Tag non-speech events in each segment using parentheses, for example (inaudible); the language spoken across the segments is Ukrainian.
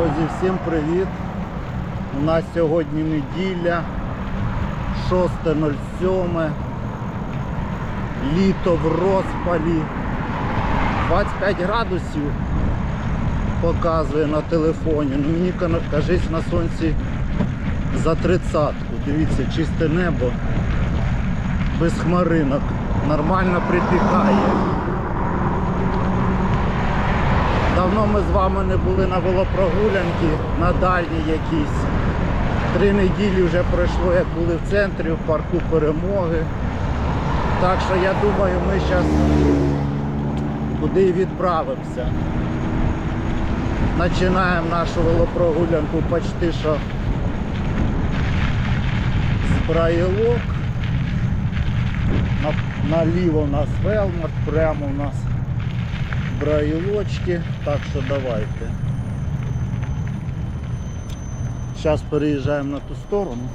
Друзі, всім привіт! У нас сьогодні неділя, 6.07. Літо в розпалі. 25 градусів показує на телефоні. Ну мені кажись на сонці за тридцятку. Дивіться, чисте небо, без хмаринок. Нормально припікає. Давно ми з вами не були на велопрогулянки, на дальній якісь. Три неділі вже пройшло, як були в центрі, в парку перемоги. Так що я думаю, ми зараз туди відправимося. Починаємо нашу велопрогулянку почти що з Браїлок. Наліво у нас Велмарт, прямо у нас браїлочки, так що давайте. Зараз переїжджаємо на ту сторону.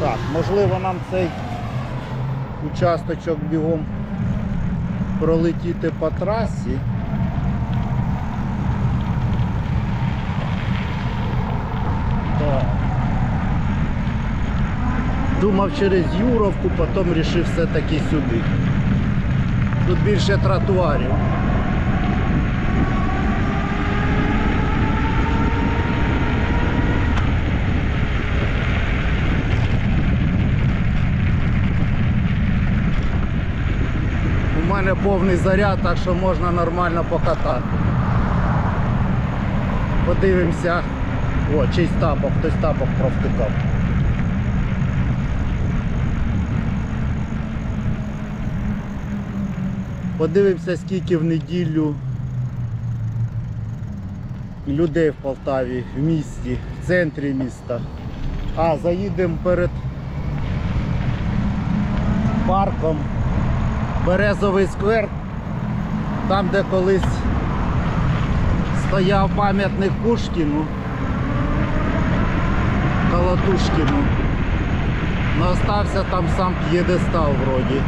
Так, можливо нам цей участочок бігом пролетіти по трасі. Так. Думав через Юровку, потім вирішив все-таки сюди. Тут більше тротуарів. У мене повний заряд, так що можна нормально покатати. Подивимося. О, чийсь тапок, хтось тапок провтикав. Подивимося, скільки в неділю людей в Полтаві, в місті, в центрі міста. А, заїдемо перед парком Березовий сквер, там, де колись стояв пам'ятник Пушкіну, Колотушкіну. Но остався там сам п'єдестал вроді.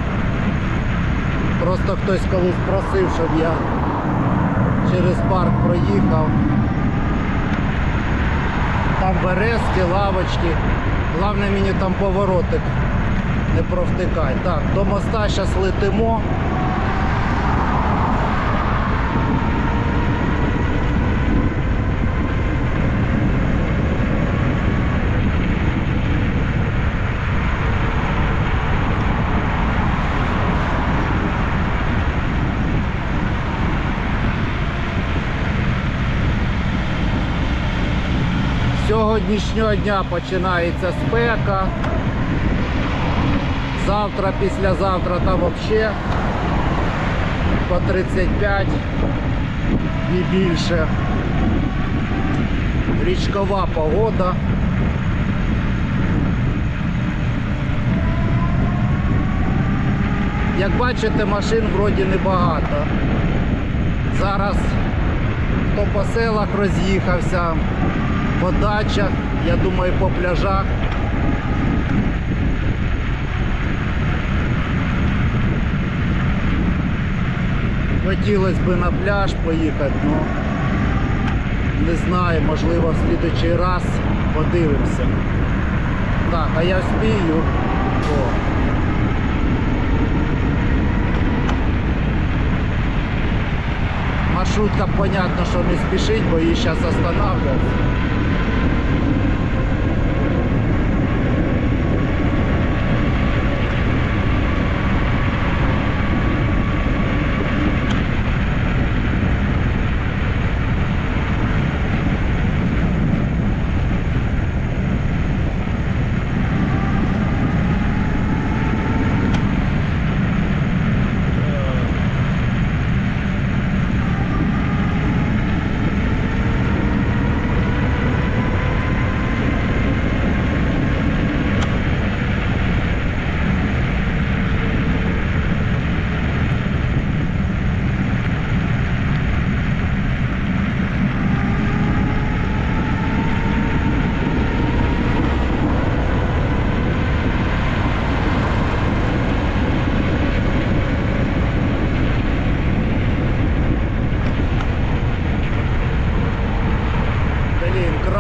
Просто хтось колись просив, щоб я через парк проїхав. Там березки, лавочки. Головне мені там поворотик не провтикай. Так, до моста зараз летимо. З Сьогоднішнього дня починається спека. Завтра, післязавтра там взагалі по 35 і більше. Річкова погода. Як бачите, машин вроді небагато. Зараз хто по селах роз'їхався, по дачах, я думаю, по пляжах. Хотілося б на пляж поїхати, але не знаю, можливо в слідучий раз подивимося. Так, а я вспію. О. Маршрутка, понятно, що не спішить, бо її зараз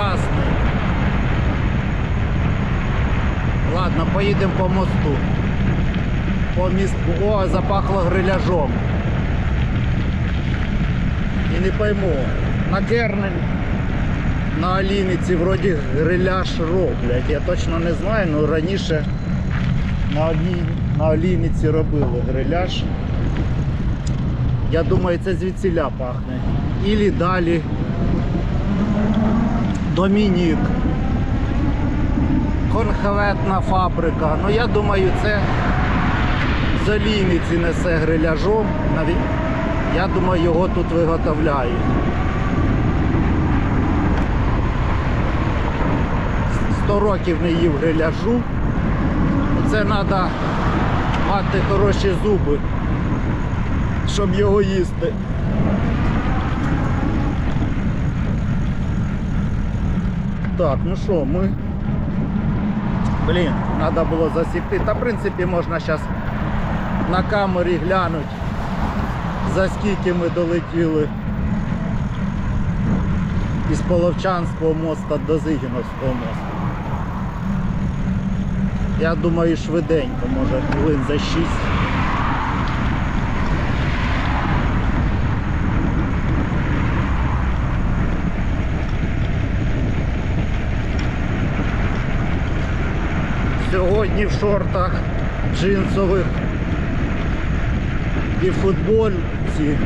прекрасно. Ладно, поедем по мосту. По місту. О, запахло гриляжом. И не пойму. На Кернель, на Аліниці вроде гриляж роблять. Я точно не знаю, Но раніше на Алі... на Аліниці робили гриляж. Я думаю, це звідсиля пахнет Или далі Домінік. Конхветна фабрика. Ну я думаю, це з несе гриляжом. Я думаю, його тут виготовляють. Сто років не їв гриляжу. Це треба мати хороші зуби, щоб його їсти. Так, ну що, ми. Блін, треба було засікти. Та в принципі можна зараз на камері глянути, за скільки ми долетіли із Половчанського моста до Зигіновського мосту. Я думаю, швиденько, може хвилин за 6. Сьогодні в шортах джинсових і футболці,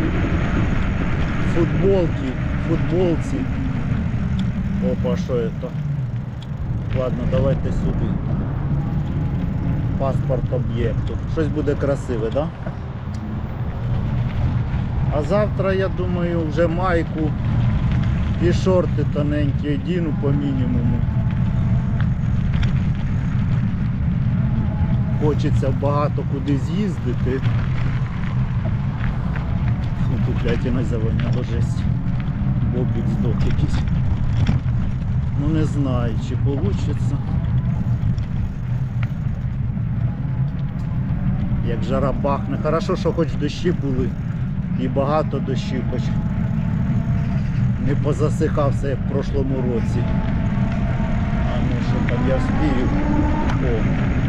футболки, футболці. Опа, що це? Ладно, давайте сюди. Паспорт об'єкту. Щось буде красиве, да? А завтра, я думаю, вже майку і шорти тоненькі одіну по мінімуму. Хочеться багато куди з'їздити. Фу, тут блядь, і завоняло жесть. Бобік здох якийсь. Ну не знаю, чи вийде. Як жара бахне. Хорошо, що хоч дощі були. І багато дощів хоч не позасихався, як в прошлому році. А ну що там я вспію. О.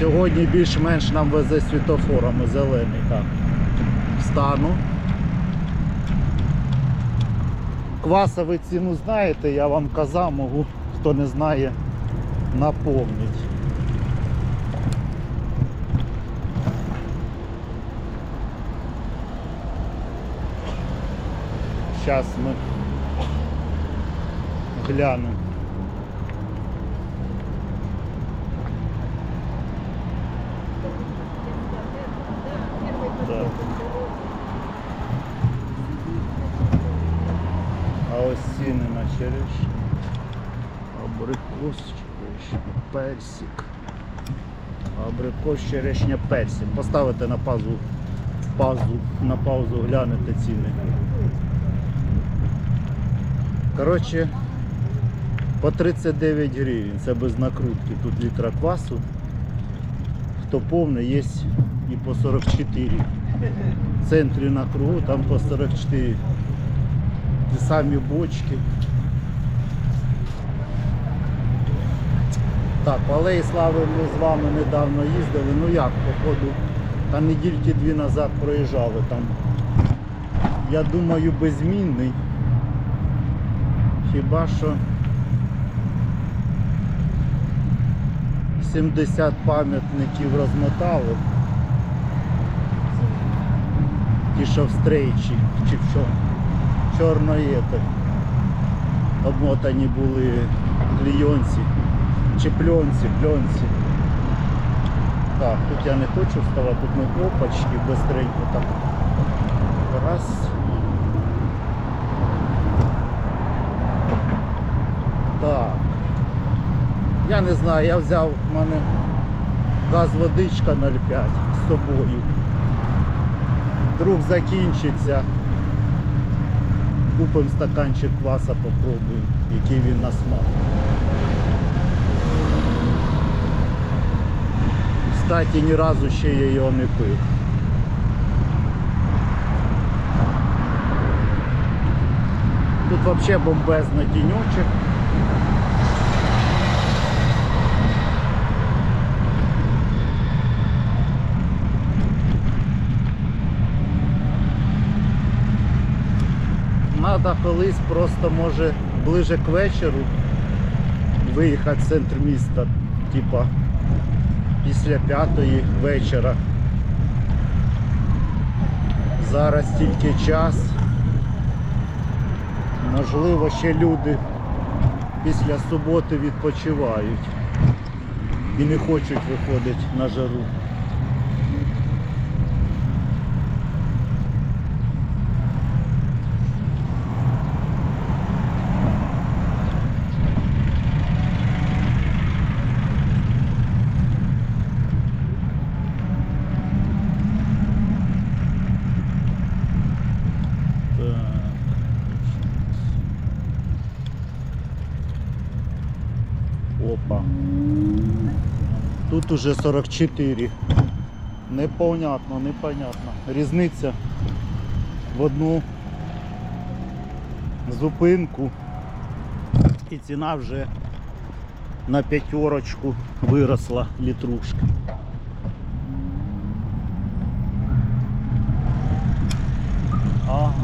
Сьогодні більш-менш нам везе світофорами зелений. Так. Встану. Квасову ціну знаєте, я вам казав, можу, хто не знає, наповнити. Зараз ми глянемо. Да. А ось ціни. Абрикос, черешня, персик. Абрикос, черешня, персик. Поставите на пазу, пазу, на паузу глянете ціни. Коротше, по 39 гривень. Це без накрутки. Тут літра квасу. Хто повний, є і по 44. В центрі на кругу там по 44. Ті самі бочки. Так, по Алеї Слави ми з вами недавно їздили. Ну як, походу, та недільки дві назад проїжджали там. Я думаю, беззмінний. Хіба що 70 пам'ятників розмотали. Ті, що в стрейчі, чи в що чорноєти. Обмотані були клійонці, чи пленці, пленці. Так, тут я не хочу вставати, тут ми опачки быстренько так. Раз. Так. Я не знаю, я взяв в мене газ водичка 0,5 з собою. Вдруг закінчиться. Купимо стаканчик кваса, попробуємо, який він на смак. кстати, ні разу ще я його не пив. Тут взагалі бомбезно тінючок. Треба колись просто може ближе к вечору виїхати в центр міста, типа після п'ятої вечора. Зараз тільки час. Можливо, ще люди після суботи відпочивають і не хочуть виходити на жару. Так. Опа. Тут уже 44. Непонятно, непонятно. Різниця в одну зупинку. І ціна вже на п'ятерочку виросла літрушка. Ага.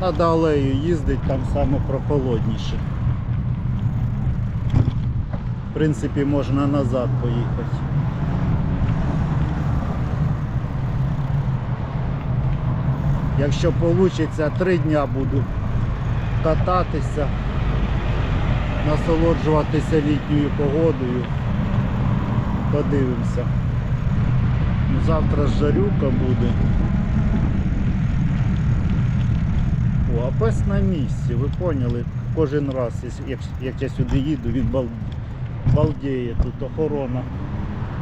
Надо алею їздить, там саме прохолодніше. В принципі, можна назад поїхати. Якщо вийде, три дня буду кататися, насолоджуватися літньою погодою. Подивимося. Ну, Завтра жарюка буде. А пес на місці, ви поняли? Кожен раз, як, як я сюди їду, він бал, балдіє тут охорона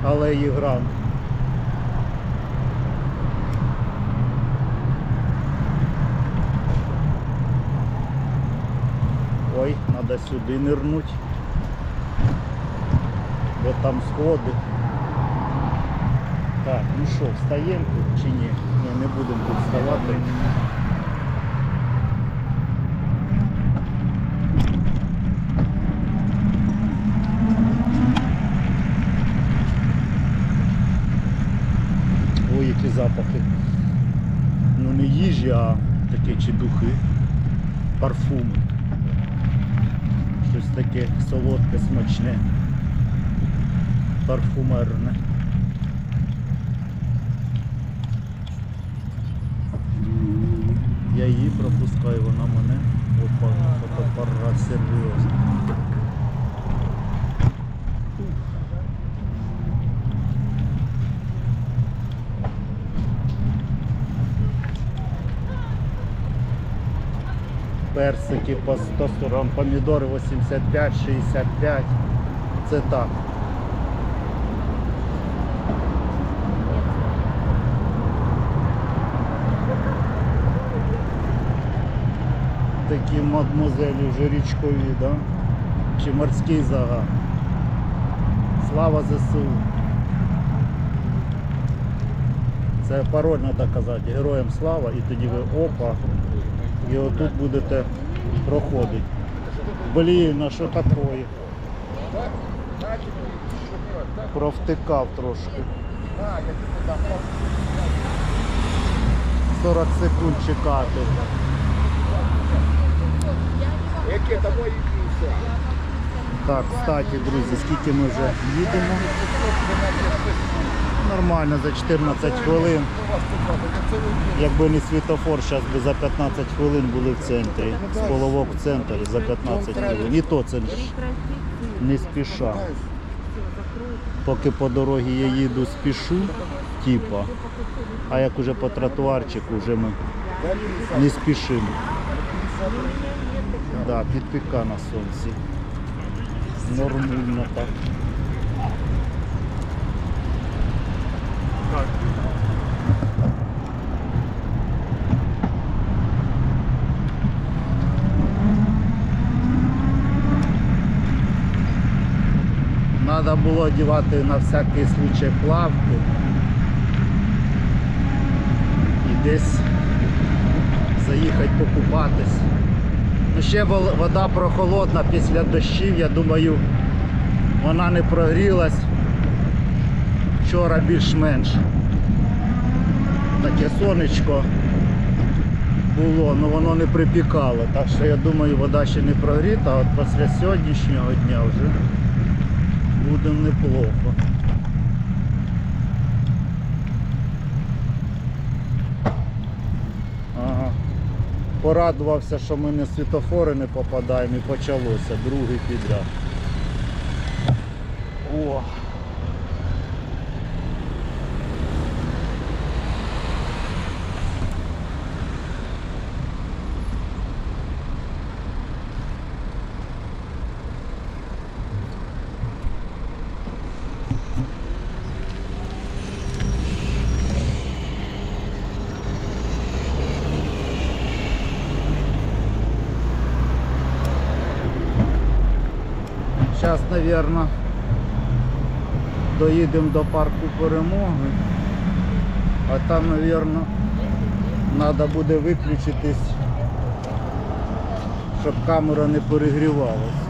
алеї гран. Ой, треба сюди нирнуть. Бо там сходи. Так, ну що, встаємо тут чи ні? Ні, не будемо тут вставати. Ой, які запахи. Ну не їжі, а такі чи духи. Парфуми. Щось таке солодке, смачне. Парфумерне. Я її пропускаю, вона мене. Опа, фотоапарат серйозно. Персики по 140, помідори 85-65. Це так. Такі мадмузелі вже річкові, да? Чи морський загар. Слава ЗСУ. Це пароль треба казати. Героям слава і тоді ви опа. І отут будете проходити. Блін, а що таке? Провтикав трошки. 40 секунд чекати. Яке все. Так, кстати, друзі, скільки ми вже їдемо? Нормально за 14 хвилин. Якби не світофор, зараз би за 15 хвилин були в центрі. З половок в центрі за 15 хвилин. І то це не спіша. Поки по дорозі я їду, спішу, типа. А як уже по тротуарчику, вже ми не спішимо. Да, підпіка на сонці. Нормально так. Треба було одягати на всякий случай плавки. І десь заїхати покупатись. Ну ще вода прохолодна після дощів, я думаю, вона не прогрілась. Вчора більш-менш. таке сонечко було, але воно не припікало. Так що я думаю, вода ще не прогріта, а от після сьогоднішнього дня вже буде неплохо. Ага. Порадувався, що ми на світофори не попадаємо і почалося другий підряд. О! Зараз, мабуть, доїдемо до парку перемоги, а там, мабуть, треба буде виключитись, щоб камера не перегрівалась.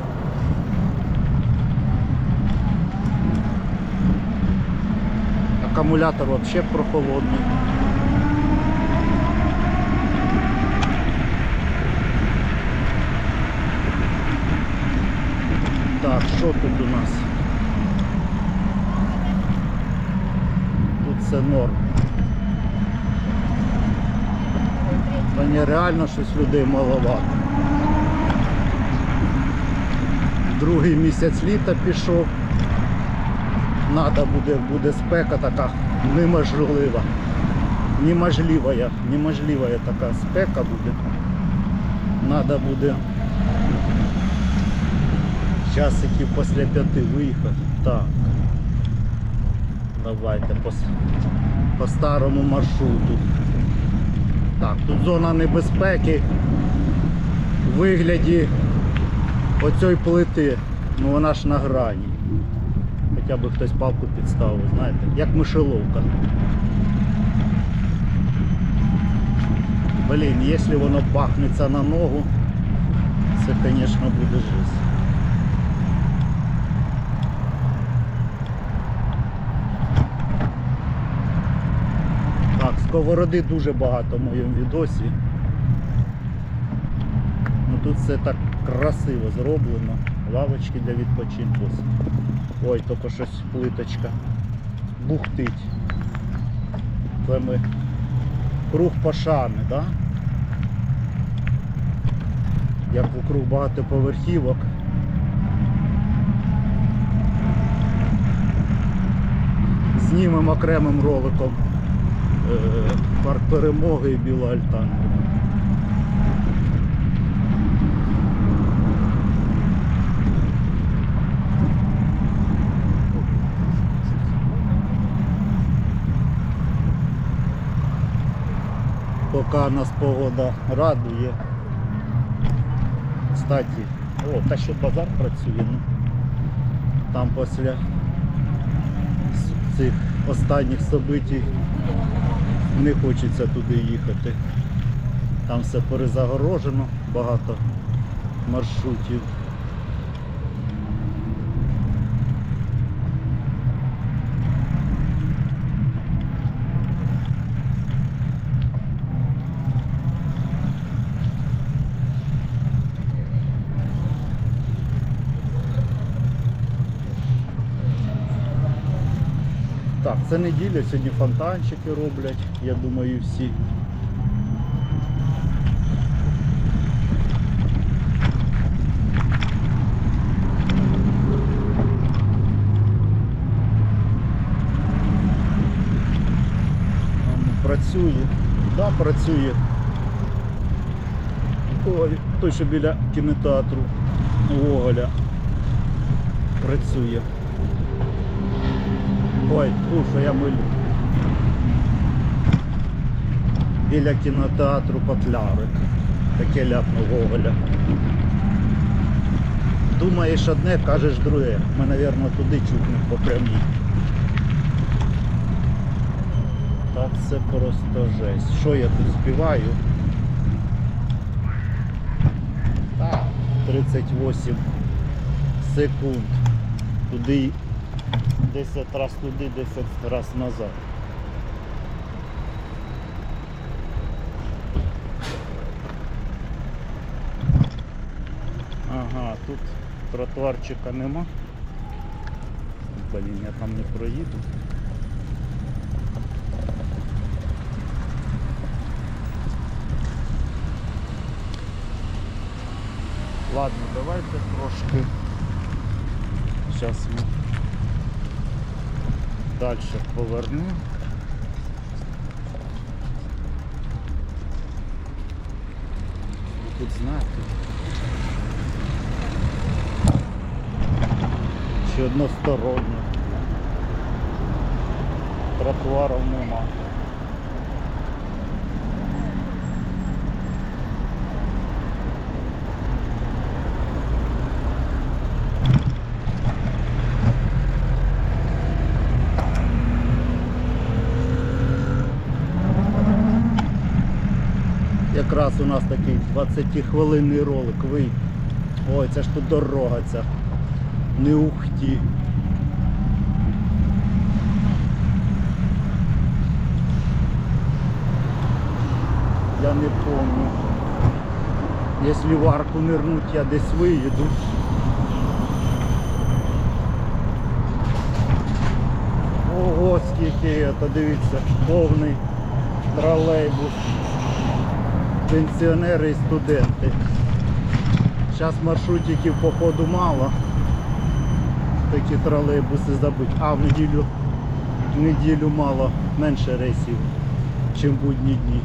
Акумулятор взагалі прохолодний. Так, що тут у нас? Тут все норм. Та нереально щось людей маловато. Другий місяць літа пішов. Надо буде, буде спека така неможлива. Неможлива, неможлива така спека буде. Надо буде часиків після п'яти виїхати. Так. Давайте по, по старому маршруту. Так, тут зона небезпеки в вигляді оцій плити. Ну вона ж на грані. Хоча б хтось палку підставив, знаєте, як мишеловка. Блін, якщо воно бахнеться на ногу, це, звісно, буде жесть. Так, сковороди дуже багато в моєму відосі. Ну тут все так красиво зроблено. Лавочки для відпочинку. Ой, тільки щось плиточка. Бухтить. Це ми круг пошани, да? Як вокруг багатоповерхівок. Знімемо окремим роликом парк перемоги і Біла Альтанка. Поки нас погода радує. Кстати, о, та що базар працює, ну. Там після цих останніх событий не хочеться туди їхати. Там все перезагорожено, багато маршрутів. Так, це неділя, сьогодні фонтанчики роблять, я думаю, всі. Працює, да, працює. Ой, той, що біля кінотеатру Гоголя працює. Ой, ту, що я милю. Біля кінотеатру Котлярик. Таке ляпнув Гоголя. Думаєш одне, кажеш друге. Ми, мабуть, туди чухнемо по прямій. Так це просто жесть. Що я тут співаю? Так, 38 секунд. Туди 10 раз туди, 10 раз назад. Ага, тут тротуарчика нема. Блін, я там не проїду. Ладно, давайте трошки. Сейчас мы далі поверну. Тут знаки. Чи односторонньо. Тротуарів нема. Якраз у нас такий 20-хвилинний ролик. Ви. Ой, це ж тут дорога ця. Не ухті. Я не помню. Если в арку нырнуть, я десь виїду. Ого, скільки це, дивіться, повний тролейбус. Пенсіонери і студенти. Зараз маршрутиків походу мало. Такі тролейбуси забить. А в неділю, в неділю мало менше рейсів, ніж будні дні.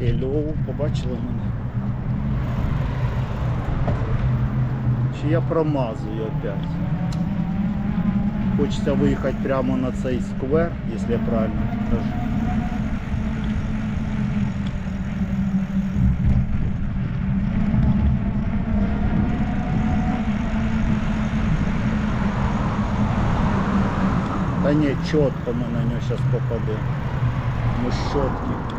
Hello, побачили мене? Чи я промазую опять? Хочеться виїхати прямо на цей сквер, якщо я правильно кажу. Та ні, чітко ми на нього зараз попадемо. Ми щотки.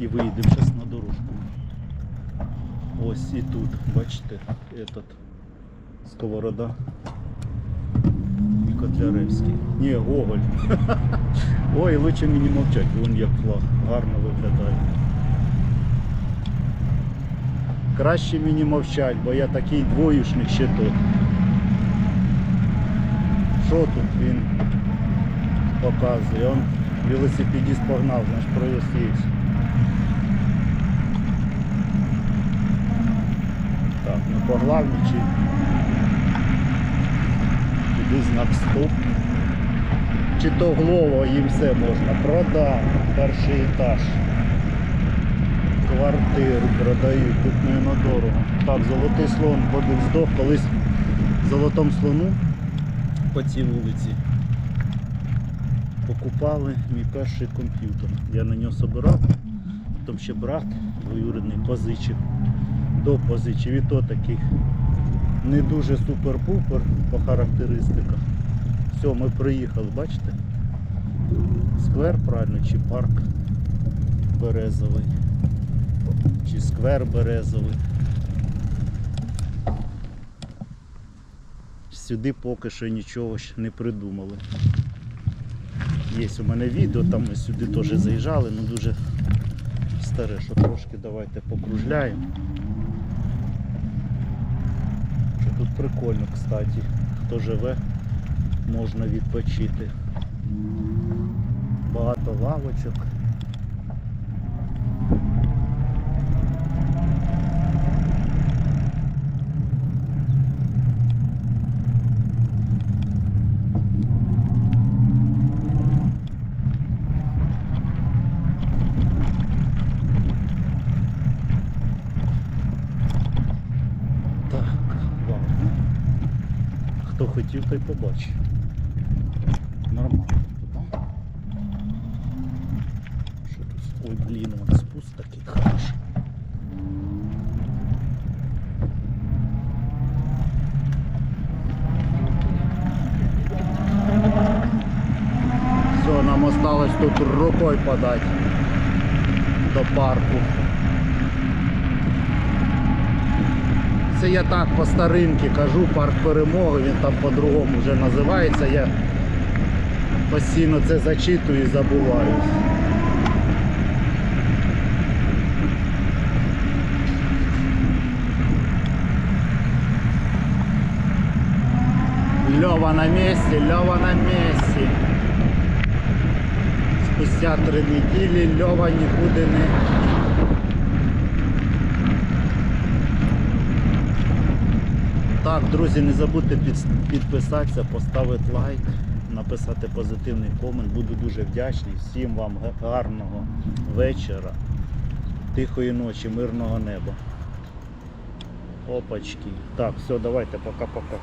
І виїдемо зараз на дорожку. Ось і тут, бачите, этот сковорода. І Котляревський. Ні, Гоголь. (laughs) Ой, лучше мені мовчать, вон як флаг. Гарно виглядає. Краще мені мовчать, бо я такий двоюшник ще тут. Що тут він показує? Он велосипедист погнав, значить проїзд є. Так, ну поглавничий. Туди знак стоп. Чи то глово їм все можна. Продав перший етаж. Квартиру продають, тут не дорого. Так, золотий слон ходив здох, колись в золотому слону по цій вулиці покупали мій перший комп'ютер. Я на нього собирав, потім ще брат двоюрідний позичив, допозичив. І то таких не дуже супер-пупер по характеристиках. Все, ми приїхали, бачите? Сквер правильно чи парк березовий. Чи сквер березовий. Сюди поки що нічого ж не придумали. Є у мене відео, там ми сюди теж заїжджали, ну дуже старе, що трошки давайте покружляємо. Тут прикольно, кстати. Хто живе, можна відпочити. Багато лавочок. Той побачив. Нормально тут. Що тут? Ой, блін, вон спуск такий хороший. Все, нам осталось тут рукой подать до парку. Це я так по старинки кажу, парк перемоги, він там по-другому вже називається. Я постійно це зачитую і забуваюсь. Льова на місці, Льова на місці. Спустя три неділі Льова нікуди не Так, друзі, не забудьте підписатися, поставити лайк, написати позитивний комент. Буду дуже вдячний. Всім вам гарного вечора, тихої ночі, мирного неба. Опачки. Так, все, давайте, пока-пока.